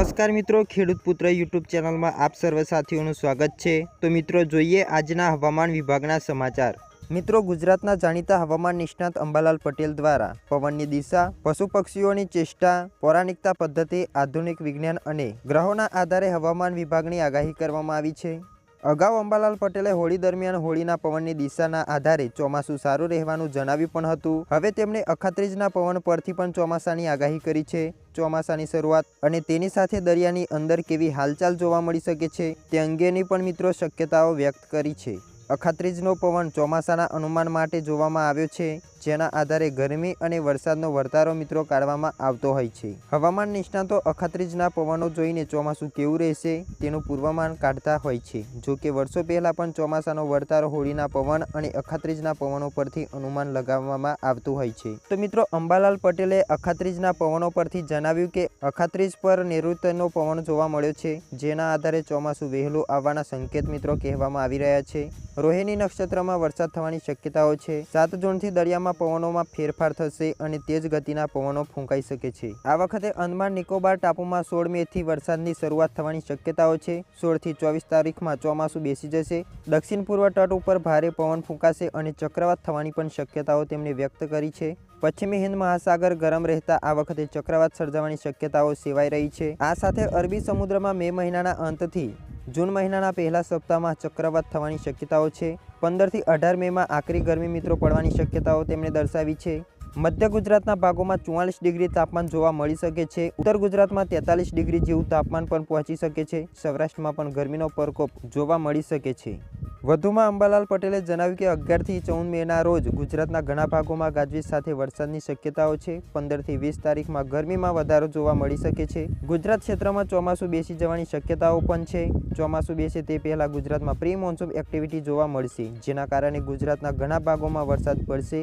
નમસ્કાર મિત્રો, ખેડૂત પુત્ર યુટ્યુબ ચેનલમાં આપ સર્વ સાથીઓનું સ્વાગત છે. તો મિત્રો, જોઈએ આજના હવામાન વિભાગના સમાચાર. મિત્રો, ગુજરાતના જાણીતા હવામાન નિષ્ણાત અંબાલાલ પટેલ દ્વારા પવનની દિશા પશુ પક્ષીઓની ચેષ્ટા, પૌરાણિકતા પદ્ધતિ, આધુનિક વિજ્ઞાન અને ગ્રહોના આધારે હવામાન વિભાગની આગાહી કરવામાં આવી છે. અગાઉ અંબાલાલ પટેલે હોળી દરમિયાન હોળીના પવનની દિશાના આધારે ચોમાસું સારું રહેવાનું જણાવ્યું પણ હતું. હવે તેમણે અખાત્રીજના પવન પરથી પણ ચોમાસાની આગાહી કરી છે. ચોમાસાની શરૂઆત અને તેની સાથે દરિયાની અંદર કેવી હાલચાલ જોવા મળી શકે છે તે અંગેની પણ મિત્રો શક્યતાઓ વ્યક્ત કરી છે. અખાત્રીજનો પવન ચોમાસાના અનુમાન માટે જોવામાં આવ્યો છે, જેના આધારે ગરમી અને વરસાદનો વર્તારો મિત્રો કાઢવામાં આવતો હોય છે. હવામાન નિષ્ણાતો અખાત્રીજના પવનો જોઈને ચોમાસું કેવું રહેશે તેનું પૂર્વમાન કાઢતા હોય છે. જો કે વર્ષો પહેલાં પણ ચોમાસાનો વર્તારો હોળીના પવન અને અખાત્રીજના પવનો પરથી અનુમાન લગાવવામાં આવતું હોય છે. તો મિત્રો, અંબાલાલ પટેલે અખાત્રીજના પવનો પરથી જણાવ્યું કે, અખાત્રીજ પર નૈઋત્યનો પવન જોવા મળ્યો છે, જેના આધારે ચોમાસું વહેલું આવવાના સંકેત મિત્રો કહેવામાં આવી રહ્યા છે. રોહિણી નક્ષત્રમાં વરસાદ થવાની શક્યતાઓ છે. સાત જૂનથી દરિયામાં પવનોમાં ફેરફાર થશે અને તેજ ગતિના પવનો ફૂંકાઈ શકે છે. આ વખતે અંદમાન નિકોબાર ટાપુમાં સોળ મેથી વરસાદની શરૂઆત થવાની શક્યતાઓ છે. સોળથી ચોવીસ તારીખમાં ચોમાસું બેસી જશે. દક્ષિણ પૂર્વ તટ ઉપર ભારે પવન ફૂંકાશે અને ચક્રવાત થવાની પણ શક્યતાઓ તેમણે વ્યક્ત કરી છે. પશ્ચિમી હિન્દ મહાસાગર ગરમ રહેતા આ વખતે ચક્રવાત સર્જાવાની શક્યતાઓ સેવાઈ રહી છે. આ સાથે અરબી સમુદ્રમાં મે મહિનાના અંતથી જૂન મહિનાના પહેલા સપ્તાહમાં ચક્રવાત થવાની શક્યતાઓ છે. પંદરથી અઢાર મેમાં આકરી ગરમી મિત્રો પડવાની શક્યતાઓ તેમણે દર્શાવી છે. મધ્ય ગુજરાતના ભાગોમાં ચુમ્માલીસ ડિગ્રી તાપમાન જોવા મળી શકે છે. ઉત્તર ગુજરાતમાં તેતાલીસ ડિગ્રી જેવું તાપમાન પણ પહોંચી શકે છે. સૌરાષ્ટ્રમાં પણ ગરમીનો પ્રકોપ જોવા મળી શકે છે. વધુમાં અંબાલાલ પટેલે જણાવ્યું કે અગિયારથી ચૌદ મેના રોજ ગુજરાતના ઘણા ભાગોમાં ગાજવીજ સાથે વરસાદની શક્યતાઓ છે. પંદરથી વીસ તારીખમાં ગરમીમાં વધારો જોવા મળી શકે છે. ગુજરાત ક્ષેત્રમાં ચોમાસું બેસી જવાની શક્યતાઓ પણ છે. ચોમાસું બેસે તે પહેલાં ગુજરાતમાં પ્રી મોન્સૂન એક્ટિવિટી જોવા મળશે, જેના કારણે ગુજરાતના ઘણા ભાગોમાં વરસાદ પડશે.